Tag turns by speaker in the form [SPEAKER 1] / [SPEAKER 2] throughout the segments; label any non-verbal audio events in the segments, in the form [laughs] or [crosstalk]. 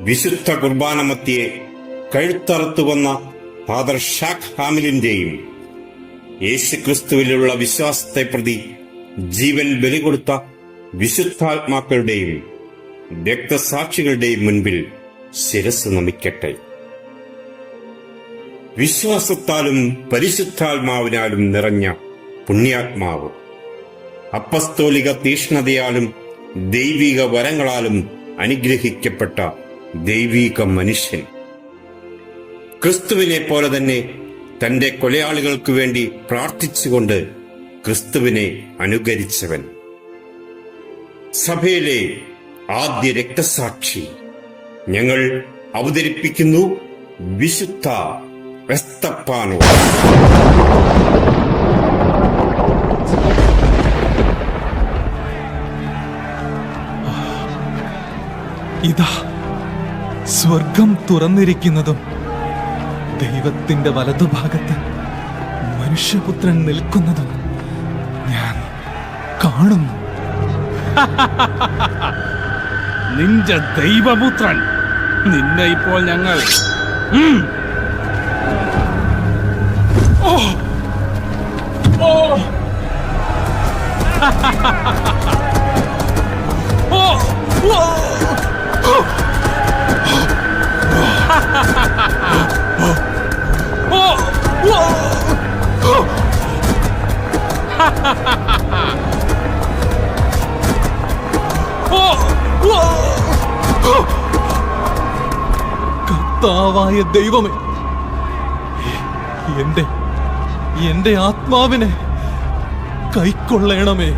[SPEAKER 1] വിശുദ്ധ കുർബാനമത്തിയെ കഴുത്തറുത്തു വന്ന ഫാദർ ഷാഖ് ഹാമിലിന്റെയും യേശുക്രിസ്തുവിലുള്ള വിശ്വാസത്തെ പ്രതി ജീവൻ ബലി കൊടുത്ത വിശുദ്ധാത്മാക്കളുടെയും രക്തസാക്ഷികളുടെയും മുൻപിൽ ശിരസ് നമിക്കട്ടെ. വിശ്വാസത്താലും പരിശുദ്ധാത്മാവിനാലും നിറഞ്ഞ പുണ്യാത്മാവ് അപ്പസ്തോലിക തീഷ്ണതയാലും ദൈവിക വരങ്ങളാലും അനുഗ്രഹിക്കപ്പെട്ട ദൈവിക മനുഷ്യൻ. ക്രിസ്തുവിനെ പോലെ തന്നെ തന്റെ കൊലയാളികൾക്ക് വേണ്ടി പ്രാർത്ഥിച്ചുകൊണ്ട് ക്രിസ്തുവിനെ അനുകരിച്ചവൻ. സഭയിലെ ആദ്യ രക്തസാക്ഷി ഞങ്ങൾ അവതരിപ്പിക്കുന്നു വിശുദ്ധ വെസ്തപ്പാനോ
[SPEAKER 2] ഇതാ. സ്വർഗം തുറന്നിരിക്കുന്നതും ദൈവത്തിന്റെ വലതുഭാഗത്ത് മനുഷ്യപുത്രൻ നിൽക്കുന്നതും ഞാൻ കാണുന്നു. [laughs]
[SPEAKER 3] നിന്റെ ദൈവപുത്രൻ. നിന്നെ ഇപ്പോൾ ഞങ്ങൾ.
[SPEAKER 2] കർത്താവായ ദൈവമേ എന്റെ എന്റെ ആത്മാവിനെ കൈക്കൊള്ളണമേ.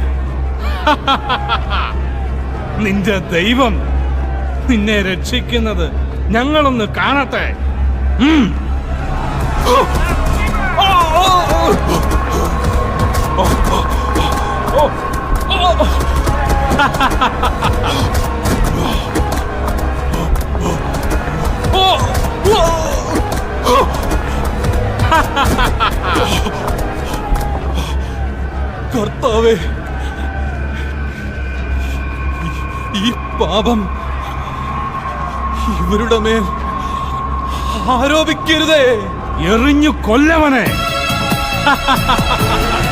[SPEAKER 3] നിന്റെ ദൈവം നിന്നെ രക്ഷിക്കുന്നത് ഞങ്ങളൊന്ന് കാണട്ടെ.
[SPEAKER 2] കർത്താവേ ഈ- പാപം ഇവരുടെ മേൽ ആരോപിക്കരുതേ.
[SPEAKER 3] എറിഞ്ഞു കൊല്ലവനെ. [laughs]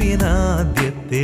[SPEAKER 4] കർത്താവിനാദ്യത്തെ